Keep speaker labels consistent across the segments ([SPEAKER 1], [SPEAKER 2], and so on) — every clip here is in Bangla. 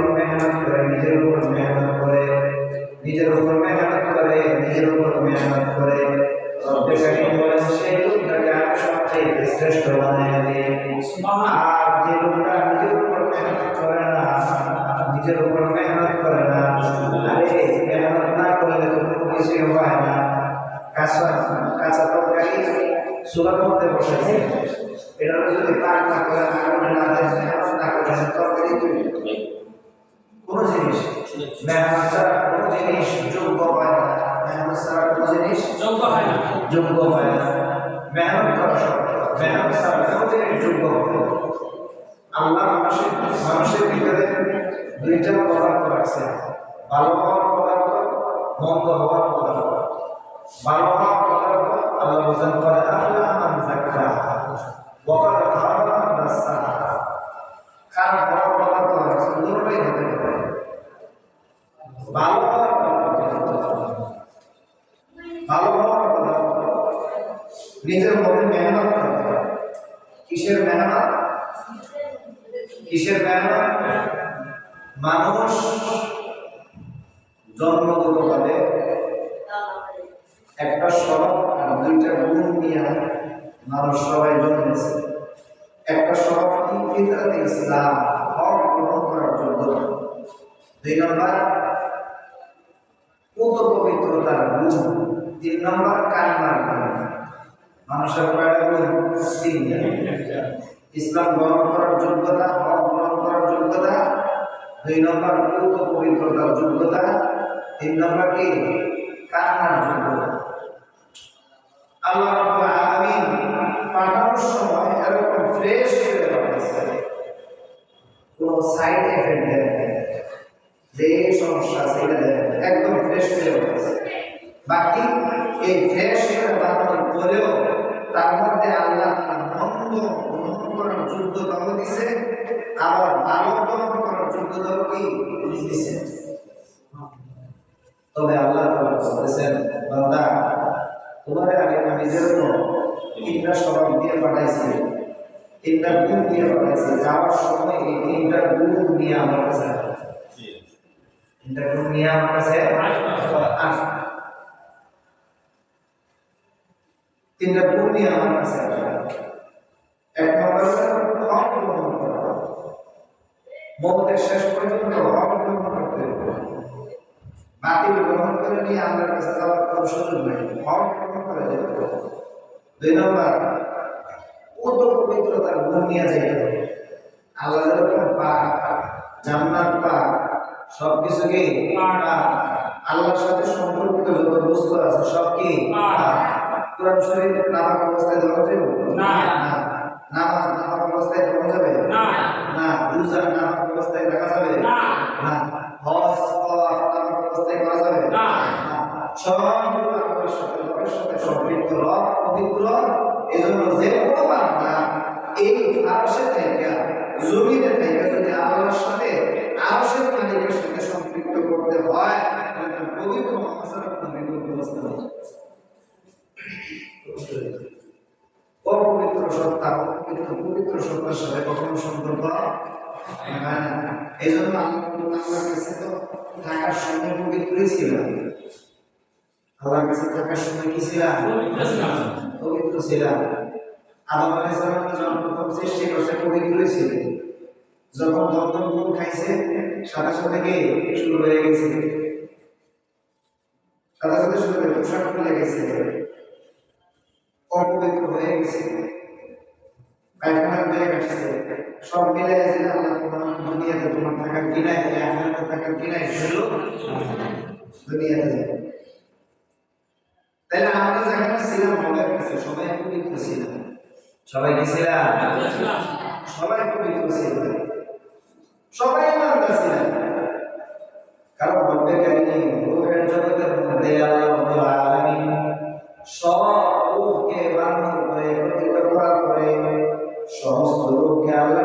[SPEAKER 1] উপর মেহনত করে নিজের উপর মেহনত করে নিজের উপর মেহনত করে নিজের উপর মেহনত করে। সেই লোকটাকে আমি সবচেয়ে শ্রেষ্ঠ বানিয়ে দিই আর যে লোকটা নিজের উপর মেহনত করে না নিজের উপর মেহনত করে না আরে মেহনত না করলে তো কোনো কিছুই হয় না। কাঁচা কাঁচা তরকারি চুলার মধ্যে বসেছে। এটা যদি পাক না করে আগুনে না দেয় মেহনত না করে তরকারি তৈরি হবে। কোনো জিনিস মেহনত ছাড়া কোনো জিনিস যোগ্য হয় না। মেহনত ছাড়া কোনো জিনিস
[SPEAKER 2] যোগ্য হয় না।
[SPEAKER 1] যোগ্য হয় না। মেহনত করা শর্ত মেহনত ছাড়া কোনো জিনিস যোগ্য হবে না। আল্লাহ মানুষের মানুষের ভিতরে দুইটা পদার্থ রাখছে ভালো হওয়ার পদার্থ মন্দ হওয়ার পদার্থ। ভালো হওয়ার পদার্থ আল্লাহ বলেন করে আল্লাহ মান যাক্কা ওয়াকাদ খাবা রাসা মানুষ জন্মগতভাবে একটা সড়ক আর দুইটা গুণ নিয়ে মানুষ সবাই জন্মেছে। একটা সড়ক কি ফিতরাতে ইসলাম, হক গ্রহণ করার যোগ্যতা? দুই নম্বর পুত পবিত্রতার গুণ। তিন নম্বর কান্নার গুণ। মানুষের কয়টা গুণ? ইসলাম গ্রহণ করার যোগ্যতা, হক গ্রহণ করার যোগ্যতা? দুই নম্বর পুত পবিত্রতার যোগ্যতা তিন নম্বর কি? কান্নার যোগ্যতা আল্লাহ আলামিন পাঠানোর সময় এরকম ফ্রেশ করে পাঠাইছে। কোনো সাইড এফেক্ট দেয়। যে সমস্যা আছে এটা দেয়। একদম ফ্রেশ করে পাঠাইছে। বাকি এই ফ্রেশ করে বানানোর পরেও তার মধ্যে আল্লাহ মন্দ করার যোগ্যতাও দিছে। আবার কি তবে আল্লাহ বলেছেন বান্দা তোমারে আগে আমি যেরকম তিনটা সড়ক দিয়ে পাঠাইছি তিনটা গুণ দিয়ে পাঠাইছি যাওয়ার সময় এই তিনটা গুণ নিয়ে আমার কাছে তিনটা গুণ নিয়ে আমার কাছে আসবে। তিনটা গুণ নিয়ে আমার কাছে এক নম্বর গ্রহণ করা। মমতের শেষ পর্যন্ত গ্রহণ করতে বাতিল গ্রহণ করে নিয়ে কাছে যাওয়ার কোনো সুযোগ নেই। হক করে যেতে দুই নম্বর কত পবিত্রতার গুণ নিয়ে পাক, জান্নাত পাক সব কিছু কি পাক। আল্লাহর সাথে সম্পর্কিত যত বস্তু আছে সব কি কোরআন শরীফ অবস্থায় ধরা জমিনে থেকে যদি আল্লাহর সাথে আরশের মালিকের সাথে সম্পৃক্ত করতে হয় তাহলে পবিত্র কোনো ব্যবস্থা অপবিত্র সত্তা কিন্তু পবিত্র সত্তার সাথে কখনো সম্পর্ক এই জন্য আল্লাহর কাছে তো থাকার সময় পবিত্রই ছিল। আল্লাহর কাছে থাকার সময় কি ছিলাম
[SPEAKER 2] পবিত্র ছিলাম
[SPEAKER 1] আদম আলাইহিস সালাম যখন প্রথম সৃষ্টি করছে পবিত্রই ছিল। যখন দন্তম ফুল খাইছে সাথে সাথে কি শুরু হয়ে গেছে। সাথে সাথে শুরু হয়ে পোশাক খুলে গেছে। অপবিত্র হয়ে গেছে। পায়খানার ব্যাগ আসছে। সব মিলে যে আল্লাহ তোমার দুনিয়াতে তোমার থাকার থাকার দুনিয়াতে তাহলে আমরা যেখানে ছিলাম কাছে সবাই পবিত্র ছিলাম সবাই কি ছিলাম? সবাই পবিত্র ছিলাম সবাই ছিলেন কারণ বলতে কারিম রূহের জগতের মধ্যে আল্লাহ সব রূহকে বান্ধব করে সমস্ত লোককে আল্লাহ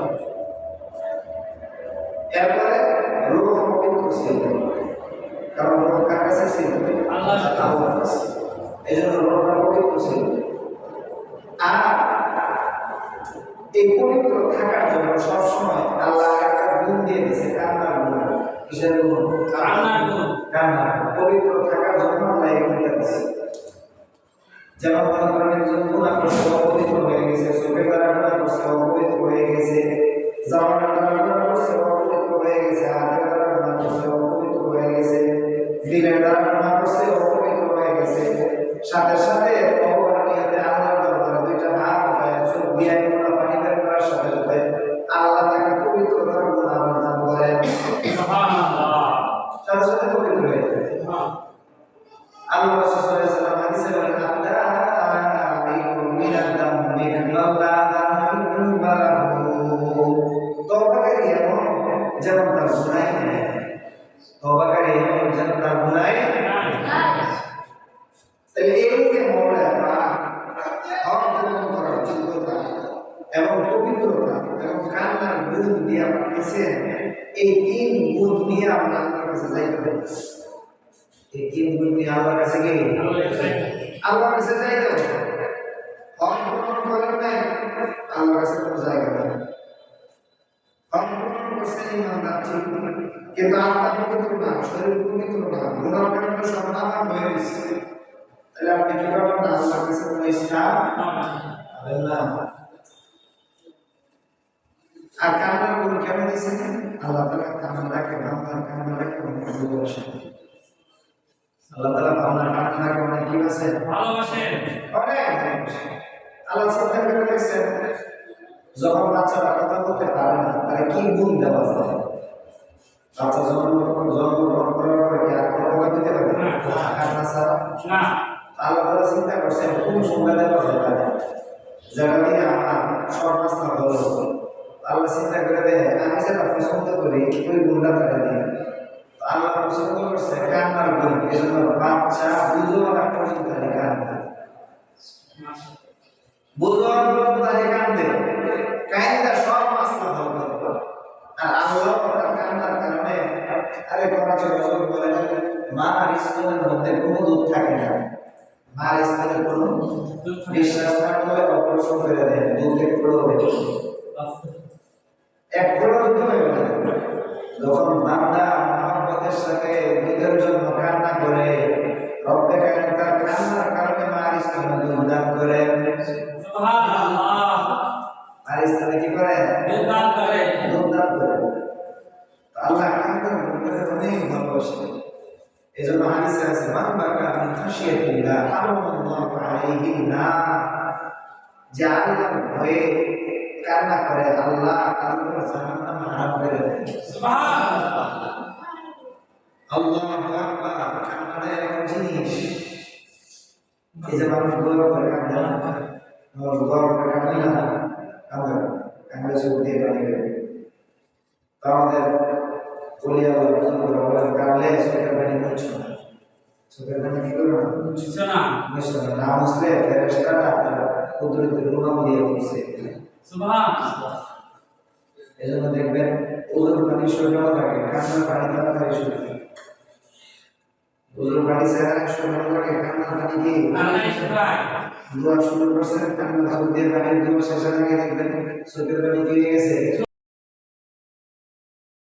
[SPEAKER 1] কিসের গুণ
[SPEAKER 2] কান্নার
[SPEAKER 1] পবিত্র থাকার জন্য আল্লাহ এই গুণটা দিয়েছে যেমন মনে করেন একজন গুণা করছে অপবিত্র হয়ে গেছে চোখের দ্বারা গুণা করছে অপবিত্র হয়ে গেছে জামার দ্বারা গুণা করছে অপবিত্র হয়ে গেছে হাতের দ্বারা গুণা করছে অপবিত্র হয়ে গেছে দিলের দ্বারা গুণা করছে অপবিত্র হয়ে গেছে। সাথে সাথে এবং পবিত্রতা এবং কান্নার গুণ দিয়ে আপনি পেয়েছেন এই তিন গুণ নিয়ে আমরা আল্লাহর কাছে যাইতে হবে। এই তিন গুণ নিয়ে আল্লাহর কাছে গিয়ে আল্লাহর কাছে যাইতে হবে। হক গ্রহণ করেন নাই, আল্লাহর কাছে কোনো জায়গা নেই। হক গ্রহণ করছেন ইমানদার ঠিক কিন্তু আত্মা পবিত্র না, শরীর পবিত্র না গুণার কারণে নামার হয়ে গেছে। তাহলে আপনি কি করবেন? আল্লাহর কাছে কোনো পাবেন না আর কান্নার গুণ কেন দিয়েছেন? আল্লাহ তালা কান্নাটাকে বান্দার কান্নাটাকে অনেক ভালোবাসেন আল্লাহ তালা বান্দার কান্নাটাকে অনেক কি বাসেন
[SPEAKER 2] ভালোবাসেন।
[SPEAKER 1] অনেক আল্লাহ যখন বাচ্চাটা কথা বলতে পারে না তাহলে কি গুণ দেওয়া যায় বাচ্চা জন্ম জন্মগ্রহণ করার পরে কি আর কোনো কথা দিতে পারবে না? কান্না ছাড়া
[SPEAKER 2] না।
[SPEAKER 1] আল্লাহ তালা চিন্তা করছেন কোন দেওয়া যায়? যেটা দিয়ে আমার রাস্তা ভালো হবে। আল্লাহ চিন্তা করে দেয় আমি যেটা পছন্দ করি, ওই গুণটা তারা দিই আল্লাহ পছন্দ করছে কান্নার গুণ? এই জন্য বাচ্চা বুঝো না পর্যন্ত তাহলে কান্দে বুঝো না পর্যন্ত তাহলে কান্দে কান্দা সব মাসলা করবে আর আল্লাহ কান্নার কারণে আরে কথা চলে বলেন মার স্তনের মধ্যে কোনো দুধ থাকে না। মার স্তনের কোনো বিশ্বাস থাকলে অপারেশন করে দেন দুধ একটু হবে এক ফোঁটা দুধ হয়ে গেল যখন বান্দা মহব্বতের সাথে দুধের জন্য কান্না করে রব্বে তার কান্নার কারণে মার স্তনে দুধ দান করেন মার স্তনে কি করেন
[SPEAKER 2] দুধ দান করে।
[SPEAKER 1] দুধ দান করেন আল্লাহ কান্নার গুণটাকে অনেক ভালোবাসেন এই জন্য হাদিসে আছে মান বাকা মিন খাশিয়াতিল্লাহ হারামাল্লাহু আলাইহি নার। যে আল্লাহর ভয়ে কান্না করে আল্লাহ উপরে জাহান্নাম হারাম করে দেন আকবার কান্নাটা এমন জিনিস। এই যে মানুষ গর্ব করে কান্দে না? মানুষ গর্ব করে কান্দে না? কান্দে কান্দে চোখ দিয়ে পানি তো আমাদের বলিয়া বলে বুজুর্গরা বলেন কান্দলে চোখের পানি মুছছো না। চোখের পানি কি করবে না
[SPEAKER 2] বুঝছ না।
[SPEAKER 1] মুছছো না। না মুছলে ফেরেশতারা আপনার কুদরতি রুমাল দিয়ে মুছছে
[SPEAKER 2] সুবহানাল্লাহ
[SPEAKER 1] এই জন্য দেখবেন ওজন পানি শরীরেও থাকে কান্নার পানি কান্না পানি কি?
[SPEAKER 2] Allah
[SPEAKER 1] শুরু করছেন কান্না ফুল দিয়ে পানি দিব শেষে নাকি দেখবেন চোখের পানি ফিরে গেছে।